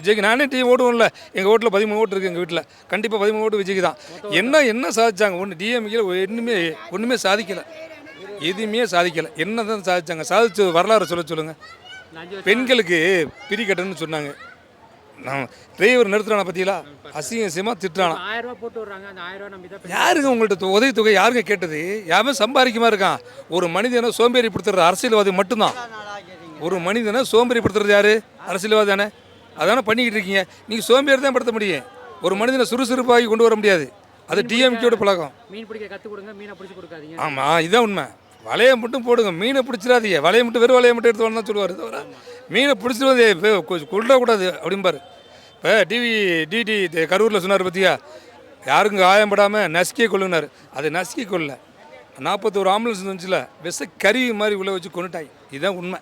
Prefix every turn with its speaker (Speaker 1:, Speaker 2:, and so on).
Speaker 1: விஜய்க்கு நானே டீம் ஓடுவோம்ல. எங்கள் ஓட்டில் பதிமூணு ஓட்டு இருக்குது எங்கள் வீட்டில். கண்டிப்பாக பதிமூணு ஓட்டு விஜய்க்கு தான். என்ன என்ன சாதிச்சாங்க? ஒன்று டிஎம்கே ஒன்றுமே ஒன்றுமே சாதிக்கலை. எதுவுமே சாதிக்கலை. என்ன தான் சாதிச்சாங்க? சாதிச்சு வரலாறு சொல்ல சொல்லுங்கள் பெண்களுக்கு பிரி சொன்னாங்க. நான் டிரைவர் நிறுத்துறான பார்த்தீங்களா அசிங்க அசிங்கமாக திட்டுறானா. யாருங்க உங்கள்கிட்ட உதவி தொகை யாருங்க கேட்டது? யாருமே சம்பாதிக்கமா இருக்கான். ஒரு மனிதனை சோம்பேறிப்படுத்துறது அரசியல்வாதி மட்டும்தான். ஒரு மனிதனை சோம்பேறிப்படுத்துறது யாரு? அரசியல்வாதி தானே. அதானே பண்ணிக்கிட்டு இருக்கீங்க? நீங்கள் சோம்பேறி தான் படுத்த முடியும். ஒரு மனிதனை சுறுசுறுப்பாகி கொண்டு வர முடியாது. அது டிஎம்கேயோட பழக்கம்.
Speaker 2: மீன் பிடிக்க கற்றுக் கொடுங்க மீனை பிடிச்சி கொடுக்காதீங்க.
Speaker 1: ஆமாம் இதான் உண்மை. வலையை மட்டும் போடுங்க. மீனை பிடிச்சிடாதீங்க. வலையை மட்டும் வெறும் வலையை மட்டும் எடுத்து வரணும் சொல்லுவார். தவிர மீனை பிடிச்சிட்டு கொள்ளக்கூடாது அப்படிம்பாரு. இப்போ டிவி டிடி கரூரில் சொன்னார் பற்றியா யாருக்கும் காயப்படாமல் நசுக்கியே கொள்ளுனார் அதை நசுக்கி கொள்ள நாற்பத்தோரு ஆம்புலன்ஸ் இருந்துச்சுல விஷ கருவி மாதிரி உள்ள வச்சு கொண்டுட்டாங்க இதுதான் உண்மை.